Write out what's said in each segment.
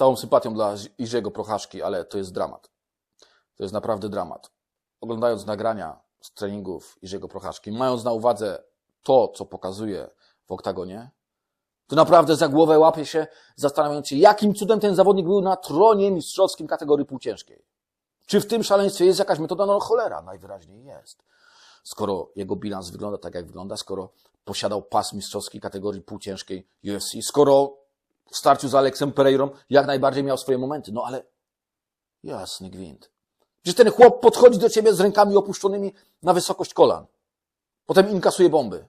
całą sympatią dla Iziego Prochaszki, ale to jest dramat. To jest naprawdę dramat. Oglądając nagrania z treningów Iziego Prochaszki, mając na uwadze to, co pokazuje w oktagonie, to naprawdę za głowę łapie się, zastanawiając się, jakim cudem ten zawodnik był na tronie mistrzowskim kategorii półciężkiej. Czy w tym szaleństwie jest jakaś metoda? No cholera, najwyraźniej jest. Skoro jego bilans wygląda tak, jak wygląda, skoro posiadał pas mistrzowski kategorii półciężkiej UFC, skoro w starciu z Aleksem Pereirą jak najbardziej miał swoje momenty. No ale jasny gwint. Przecież ten chłop podchodzi do ciebie z rękami opuszczonymi na wysokość kolan. Potem inkasuje bomby.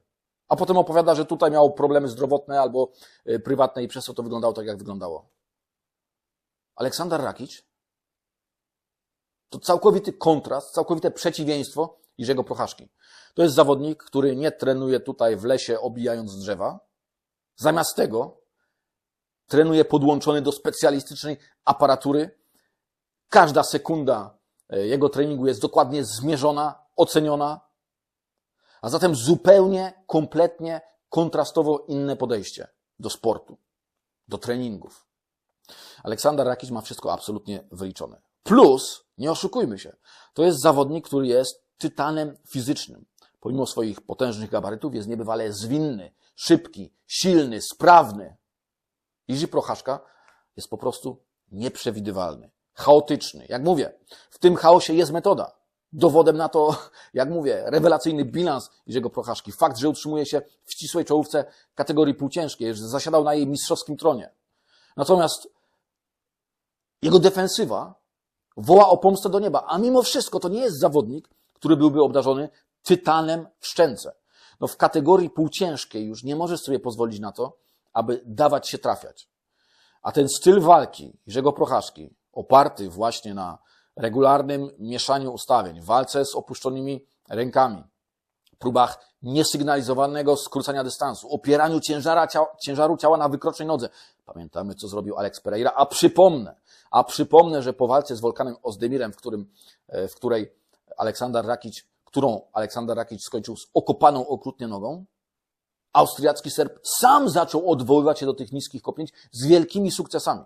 A potem opowiada, że tutaj miał problemy zdrowotne albo y, prywatne i przez to to wyglądało tak, jak wyglądało. Aleksander Rakic to całkowity kontrast, całkowite przeciwieństwo Jerzego Prochaszki. To jest zawodnik, który nie trenuje tutaj w lesie obijając drzewa. Zamiast tego trenuje podłączony do specjalistycznej aparatury. Każda sekunda e, jego treningu jest dokładnie zmierzona, oceniona. A zatem zupełnie, kompletnie kontrastowo inne podejście do sportu, do treningów. Aleksander Rakic ma wszystko absolutnie wyliczone. Plus, nie oszukujmy się, to jest zawodnik, który jest tytanem fizycznym. Pomimo swoich potężnych gabarytów jest niebywale zwinny, szybki, silny, sprawny. Iży Prochaszka jest po prostu nieprzewidywalny, chaotyczny. Jak mówię, w tym chaosie jest metoda. Dowodem na to, jak mówię, rewelacyjny bilans Jerzego Prochaszki. Fakt, że utrzymuje się w ścisłej czołówce kategorii półciężkiej, że zasiadał na jej mistrzowskim tronie. Natomiast jego defensywa woła o pomstę do nieba, a mimo wszystko to nie jest zawodnik, który byłby obdarzony tytanem w szczęce. No w kategorii półciężkiej już nie możesz sobie pozwolić na to, aby dawać się trafiać. A ten styl walki Jerzego Prochaszki, oparty właśnie na regularnym mieszaniu ustawień, walce z opuszczonymi rękami, próbach niesygnalizowanego skrócenia dystansu, opieraniu ciężara, ciężaru ciała na wykrocznej nodze. Pamiętamy, co zrobił Alex Pereira, a przypomnę, a przypomnę, że po walce z Wolkanem Ozdemirem, w, którym, e, w której Aleksander Rakic, którą Aleksander Rakic skończył z okopaną okrutnie nogą, austriacki Serb sam zaczął odwoływać się do tych niskich kopnięć z wielkimi sukcesami.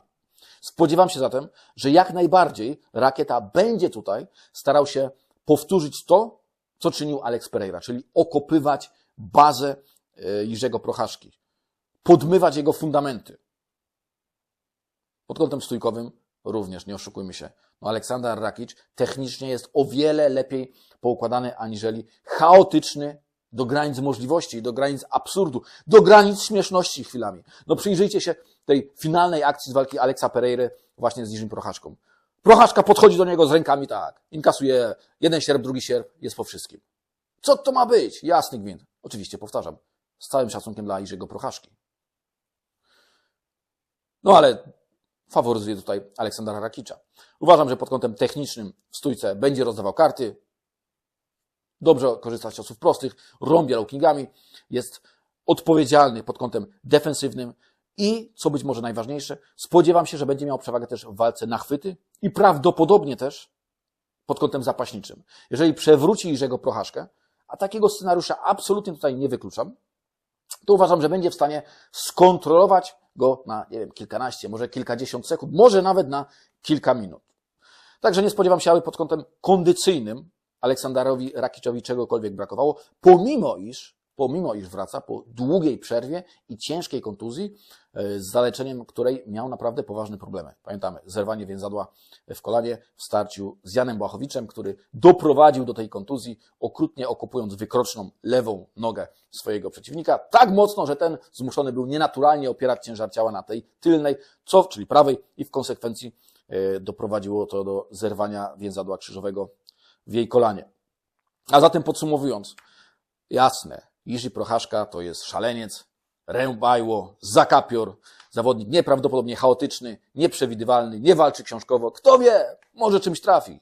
Spodziewam się zatem, że jak najbardziej Rakieta będzie tutaj starał się powtórzyć to, co czynił Alex Pereira, czyli okopywać bazę e, Jerzego Prochaszki, podmywać jego fundamenty. Pod kątem stójkowym również, nie oszukujmy się. No Aleksander Rakic technicznie jest o wiele lepiej poukładany aniżeli chaotyczny do granic możliwości, do granic absurdu, do granic śmieszności chwilami. No przyjrzyjcie się tej finalnej akcji z walki Aleksa Pereiry właśnie z Jirzym Prochaszką. Prochaszka podchodzi do niego z rękami tak, inkasuje jeden sierp, drugi sierp, jest po wszystkim. Co to ma być? Jasny gwint. Oczywiście, powtarzam, z całym szacunkiem dla Jirzego Prochaszki. No ale faworyzuje tutaj Aleksandra Rakicza. Uważam, że pod kątem technicznym w stójce będzie rozdawał karty, dobrze korzysta z ciosów prostych, rąbia low-kingami, jest odpowiedzialny pod kątem defensywnym i, co być może najważniejsze, spodziewam się, że będzie miał przewagę też w walce na chwyty i prawdopodobnie też pod kątem zapaśniczym. Jeżeli przewróci Jerzego Prochaszkę, a takiego scenariusza absolutnie tutaj nie wykluczam, to uważam, że będzie w stanie skontrolować go na, nie wiem, kilkanaście, może kilkadziesiąt sekund, może nawet na kilka minut. Także nie spodziewam się, aby pod kątem kondycyjnym Aleksandarowi Rakiczowi czegokolwiek brakowało, pomimo iż, pomimo iż wraca po długiej przerwie i ciężkiej kontuzji, e, z zaleczeniem której miał naprawdę poważne problemy. Pamiętamy, zerwanie więzadła w kolanie w starciu z Janem Błachowiczem, który doprowadził do tej kontuzji, okrutnie okupując wykroczną lewą nogę swojego przeciwnika, tak mocno, że ten zmuszony był nienaturalnie opierać ciężar ciała na tej tylnej, co, czyli prawej i w konsekwencji e, doprowadziło to do zerwania więzadła krzyżowego w jej kolanie. A zatem podsumowując, jasne, Jiří Prochaszka to jest szaleniec, rębajło, zakapior, zawodnik nieprawdopodobnie chaotyczny, nieprzewidywalny, nie walczy książkowo. Kto wie, może czymś trafi.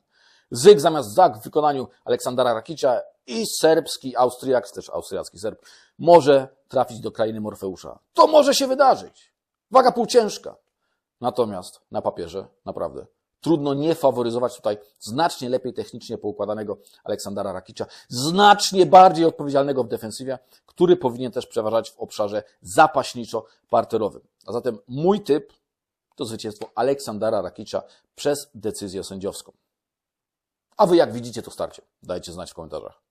Zyg zamiast zak w wykonaniu Aleksandra Rakicia i serbski Austriak, też austriacki Serb, może trafić do krainy Morfeusza. To może się wydarzyć. Waga półciężka. Natomiast na papierze naprawdę Trudno nie faworyzować tutaj znacznie lepiej technicznie poukładanego Aleksandra Rakicza, znacznie bardziej odpowiedzialnego w defensywie, który powinien też przeważać w obszarze zapaśniczo-parterowym. A zatem mój typ to zwycięstwo Aleksandra Rakicza przez decyzję sędziowską. A wy jak widzicie to starcie? Dajcie znać w komentarzach.